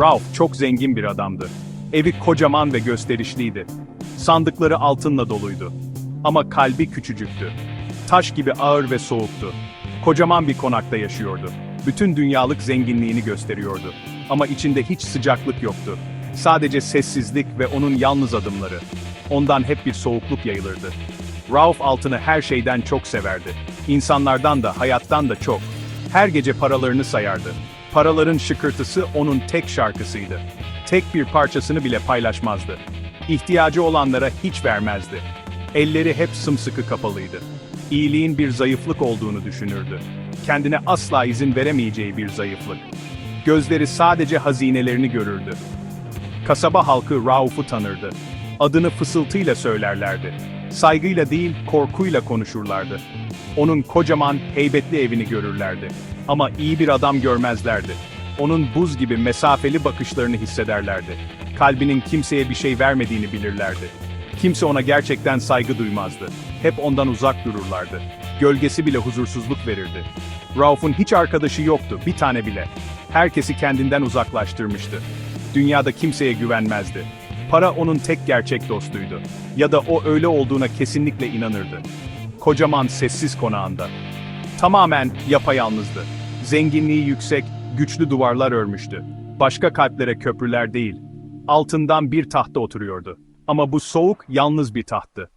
Ralph çok zengin bir adamdı. Evi kocaman ve gösterişliydi. Sandıkları altınla doluydu. Ama kalbi küçücüktü. Taş gibi ağır ve soğuktu. Kocaman bir konakta yaşıyordu. Bütün dünyalık zenginliğini gösteriyordu. Ama içinde hiç sıcaklık yoktu. Sadece sessizlik ve onun yalnız adımları. Ondan hep bir soğukluk yayılırdı. Ralph altını her şeyden çok severdi. İnsanlardan da, hayattan da çok. Her gece paralarını sayardı. Paraların şıkırtısı onun tek şarkısıydı. Tek bir parçasını bile paylaşmazdı. İhtiyacı olanlara hiç vermezdi. Elleri hep sımsıkı kapalıydı. İyiliğin bir zayıflık olduğunu düşünürdü. Kendine asla izin veremeyeceği bir zayıflık. Gözleri sadece hazinelerini görürdü. Kasaba halkı Rauf'u tanırdı. Adını fısıltıyla söylerlerdi. Saygıyla değil, korkuyla konuşurlardı. Onun kocaman, heybetli evini görürlerdi. Ama iyi bir adam görmezlerdi. Onun buz gibi mesafeli bakışlarını hissederlerdi. Kalbinin kimseye bir şey vermediğini bilirlerdi. Kimse ona gerçekten saygı duymazdı. Hep ondan uzak dururlardı. Gölgesi bile huzursuzluk verirdi. Rauf'un hiç arkadaşı yoktu, bir tane bile. Herkesi kendinden uzaklaştırmıştı. Dünyada kimseye güvenmezdi. Para onun tek gerçek dostuydu. Ya da o öyle olduğuna kesinlikle inanırdı. Kocaman sessiz konağında. Tamamen yapayalnızdı. Zenginliği yüksek, güçlü duvarlar örmüştü. Başka kalplere köprüler değil. Altından bir tahta oturuyordu. Ama bu soğuk, yalnız bir tahttı.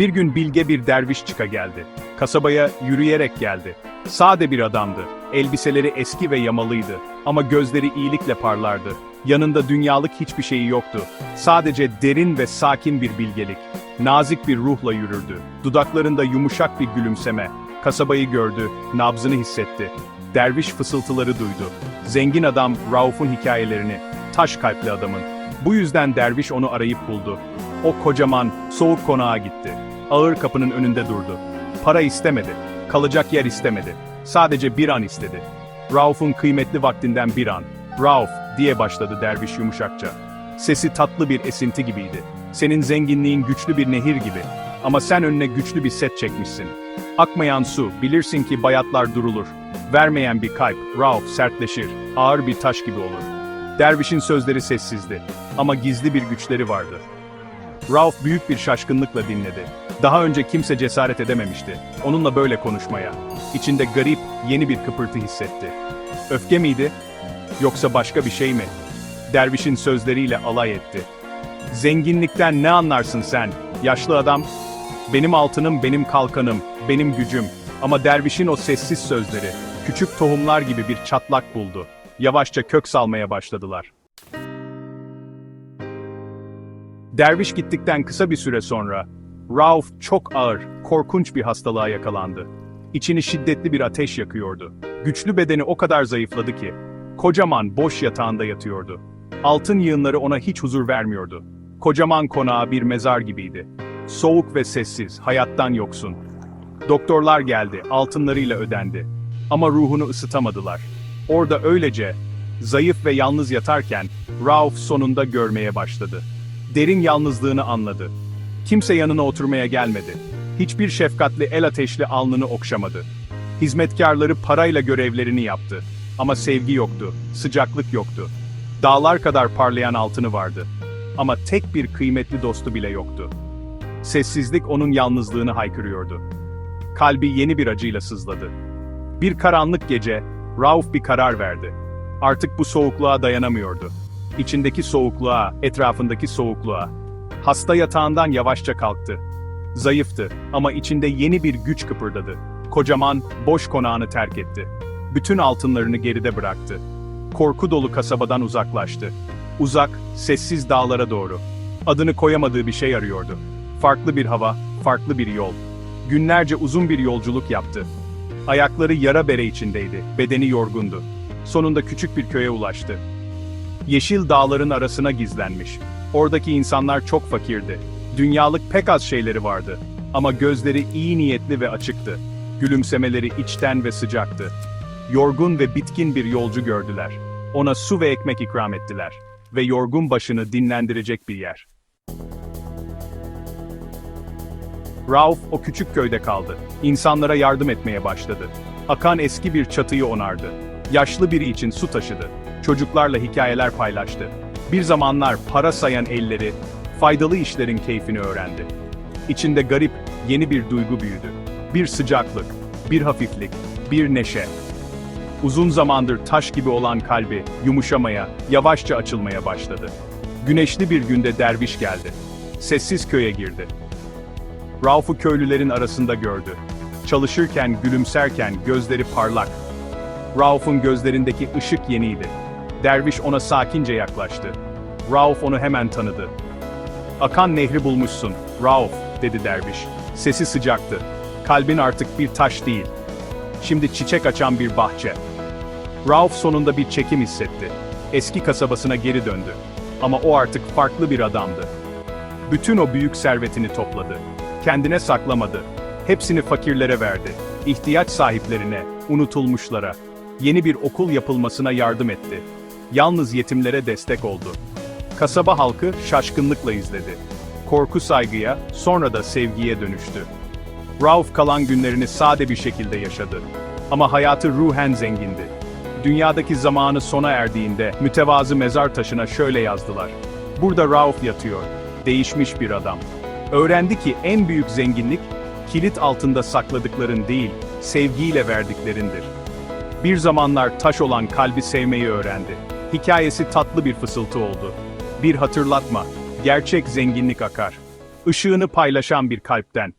Bir gün bilge bir derviş çıka geldi. Kasabaya yürüyerek geldi. Sade bir adamdı. Elbiseleri eski ve yamalıydı. Ama gözleri iyilikle parlardı. Yanında dünyalık hiçbir şeyi yoktu. Sadece derin ve sakin bir bilgelik. Nazik bir ruhla yürürdü. Dudaklarında yumuşak bir gülümseme. Kasabayı gördü, nabzını hissetti. Derviş fısıltıları duydu. Zengin adam Rauf'un hikayelerini, taş kalpli adamın. Bu yüzden derviş onu arayıp buldu. O kocaman, soğuk konağa gitti. Ağır kapının önünde durdu. Para istemedi, kalacak yer istemedi. Sadece bir an istedi. Rauf'un kıymetli vaktinden bir an. Rauf, diye başladı derviş yumuşakça. Sesi tatlı bir esinti gibiydi. Senin zenginliğin güçlü bir nehir gibi. Ama sen önüne güçlü bir set çekmişsin. Akmayan su, bilirsin ki bayatlar durulur. Vermeyen bir kalp, Rauf sertleşir, ağır bir taş gibi olur. Dervişin sözleri sessizdi. Ama gizli bir güçleri vardı. Rauf büyük bir şaşkınlıkla dinledi. Daha önce kimse cesaret edememişti. Onunla böyle konuşmaya. İçinde garip, yeni bir kıpırtı hissetti. Öfke miydi? Yoksa başka bir şey mi? Dervişin sözleriyle alay etti. Zenginlikten ne anlarsın sen, yaşlı adam? Benim altınım benim kalkanım, benim gücüm. Ama dervişin o sessiz sözleri, küçük tohumlar gibi bir çatlak buldu. Yavaşça kök salmaya başladılar. Derviş gittikten kısa bir süre sonra, Rauf çok ağır, korkunç bir hastalığa yakalandı. İçini şiddetli bir ateş yakıyordu. Güçlü bedeni o kadar zayıfladı ki, kocaman boş yatağında yatıyordu. Altın yığınları ona hiç huzur vermiyordu. Kocaman konağı bir mezar gibiydi. Soğuk ve sessiz, hayattan yoksun. Doktorlar geldi, altınlarıyla ödendi. Ama ruhunu ısıtamadılar. Orada öylece, zayıf ve yalnız yatarken, Rauf sonunda görmeye başladı. Derin yalnızlığını anladı. Kimse yanına oturmaya gelmedi. Hiçbir şefkatli el ateşli alnını okşamadı. Hizmetkarları parayla görevlerini yaptı. Ama sevgi yoktu, sıcaklık yoktu. Dağlar kadar parlayan altını vardı. Ama tek bir kıymetli dostu bile yoktu. Sessizlik onun yalnızlığını haykırıyordu. Kalbi yeni bir acıyla sızladı. Bir karanlık gece, Rauf bir karar verdi. Artık bu soğukluğa dayanamıyordu. İçindeki soğukluğa, etrafındaki soğukluğa. Hasta yatağından yavaşça kalktı. Zayıftı ama içinde yeni bir güç kıpırdadı. Kocaman, boş konağını terk etti. Bütün altınlarını geride bıraktı. Korku dolu kasabadan uzaklaştı. Uzak, sessiz dağlara doğru. Adını koyamadığı bir şey arıyordu. Farklı bir hava, farklı bir yol. Günlerce uzun bir yolculuk yaptı. Ayakları yara bere içindeydi, bedeni yorgundu. Sonunda küçük bir köye ulaştı. Yeşil dağların arasına gizlenmiş. Oradaki insanlar çok fakirdi. Dünyalık pek az şeyleri vardı. Ama gözleri iyi niyetli ve açıktı. Gülümsemeleri içten ve sıcaktı. Yorgun ve bitkin bir yolcu gördüler. Ona su ve ekmek ikram ettiler. Ve yorgun başını dinlendirecek bir yer. Rauf o küçük köyde kaldı. İnsanlara yardım etmeye başladı. Akan eski bir çatıyı onardı. Yaşlı biri için su taşıdı. Çocuklarla hikayeler paylaştı. Bir zamanlar para sayan elleri, faydalı işlerin keyfini öğrendi. İçinde garip, yeni bir duygu büyüdü. Bir sıcaklık, bir hafiflik, bir neşe. Uzun zamandır taş gibi olan kalbi yumuşamaya, yavaşça açılmaya başladı. Güneşli bir günde derviş geldi. Sessiz köye girdi. Rauf'u köylülerin arasında gördü. Çalışırken, gülümserken gözleri parlak. Rauf'un gözlerindeki ışık yeniydi. Derviş ona sakince yaklaştı. Rauf onu hemen tanıdı. Akan nehri bulmuşsun, Rauf, dedi derviş. Sesi sıcaktı. Kalbin artık bir taş değil. Şimdi çiçek açan bir bahçe. Rauf sonunda bir çekim hissetti. Eski kasabasına geri döndü. Ama o artık farklı bir adamdı. Bütün o büyük servetini topladı. Kendine saklamadı. Hepsini fakirlere verdi. İhtiyaç sahiplerine, unutulmuşlara. Yeni bir okul yapılmasına yardım etti. Yalnız yetimlere destek oldu. Kasaba halkı şaşkınlıkla izledi. Korku saygıya, sonra da sevgiye dönüştü. Rauf kalan günlerini sade bir şekilde yaşadı. Ama hayatı ruhen zengindi. Dünyadaki zamanı sona erdiğinde mütevazı mezar taşına şöyle yazdılar. Burada Rauf yatıyor, değişmiş bir adam. Öğrendi ki en büyük zenginlik, kilit altında sakladıkların değil, sevgiyle verdiklerindir. Bir zamanlar taş olan kalbi sevmeyi öğrendi. Hikayesi tatlı bir fısıltı oldu. Bir hatırlatma, gerçek zenginlik akar. Işığını paylaşan bir kalpten.